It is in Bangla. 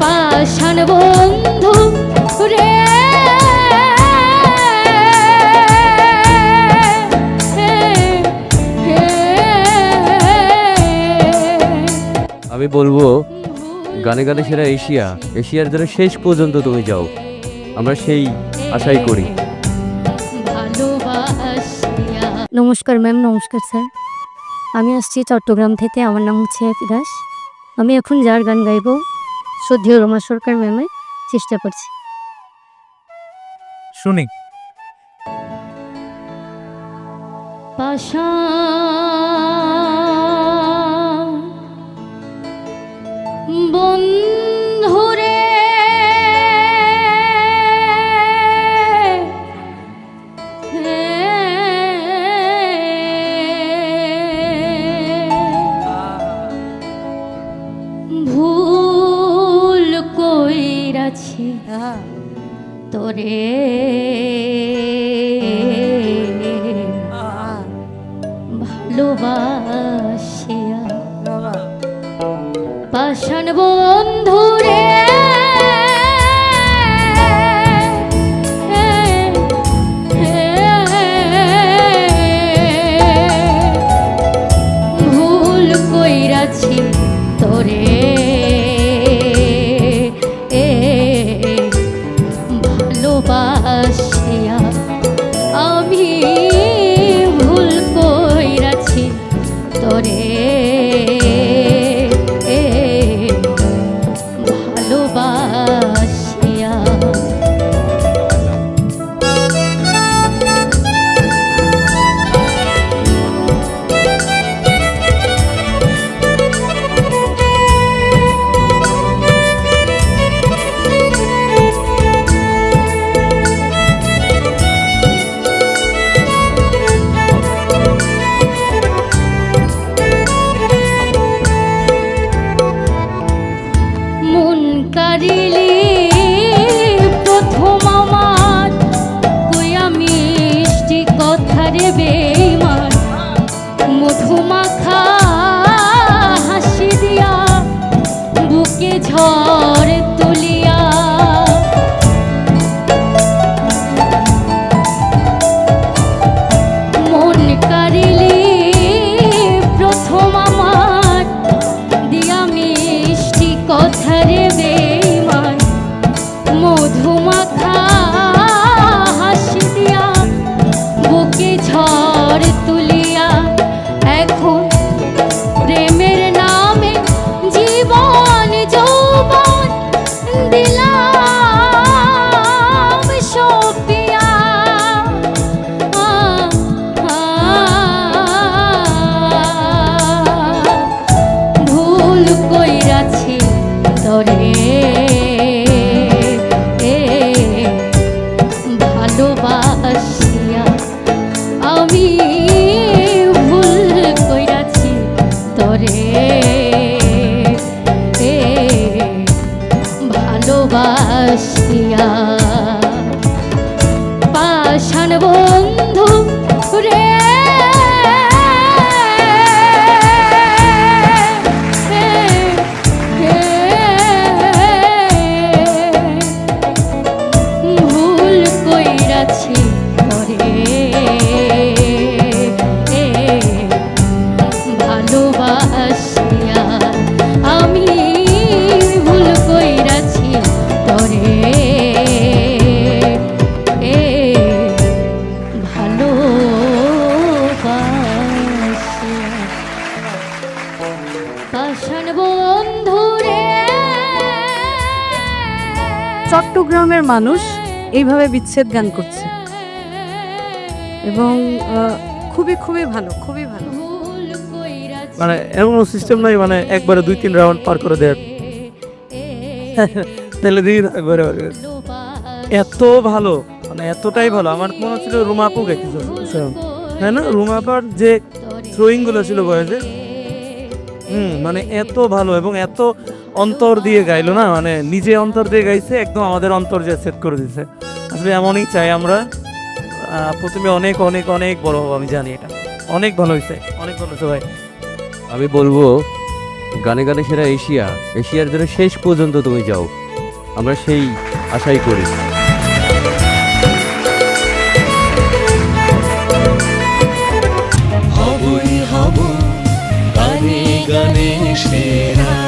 পাষাণ বন্ধু রে। আমি বলব গানে গানে সেরা এশিয়া। এশিয়ার জন্য শেষ পর্যন্ত তুমি যাও। আমরা সেই আশাই করি। নমস্কার ম্যাম নমস্কার স্যার। আমি আসছি চট্টগ্রাম থেকে। আমার নাম হচ্ছে দাস আমি এখন যার গান গাইব শ্রদ্ধেয় রমা সরকার ম্যামের চেষ্টা করছি। শুনি। পাষাণ কইরাছি তোরে। ভালোবাসিয়া। পাষাণ বন্ধুরে। ভুল কইরাছি তোরে। ভালোবাসিয়া বুকে ঝড় বন্ধু রে। পাষাণ বন্ধুরে চট্টগ্রামের মানুষ এইভাবে বিচ্ছেদ গান করছে। এবং খুবই খুবই ভালো খুবই ভালো। মানে এমন সিস্টেম নাই মানে একবারে দুই তিন রাউন্ড পার করে দেয় তাহলে দিয়ে একবারে এত ভালো মানে এতটাই ভালো। আমার মনে হচ্ছিল রুমাপু গেছিল তাই না রুমাপার যে থ্রোয়িংগুলো ছিল বয়সে হুম মানে এত ভালো এবং এত অন্তর দিয়ে গাইলো না? মানে নিজে অন্তর দিয়ে গাইছে, একদম আমাদের অন্তর যে সেট করে দিছে। আসলে এমনই চাই আমরা। প্রথমে অনেক অনেক অনেক বড় হব, আমি জানি এটা। অনেক ভালো হয়েছে অনেক ভালো হয়েছে ভাই। আমি বলব, গানে গানে সেরা এশিয়া। এশিয়ার জন্য শেষ পর্যন্ত তুমি যাও। আমরা সেই আশাই করি। হবই হব গানে গানে সেরা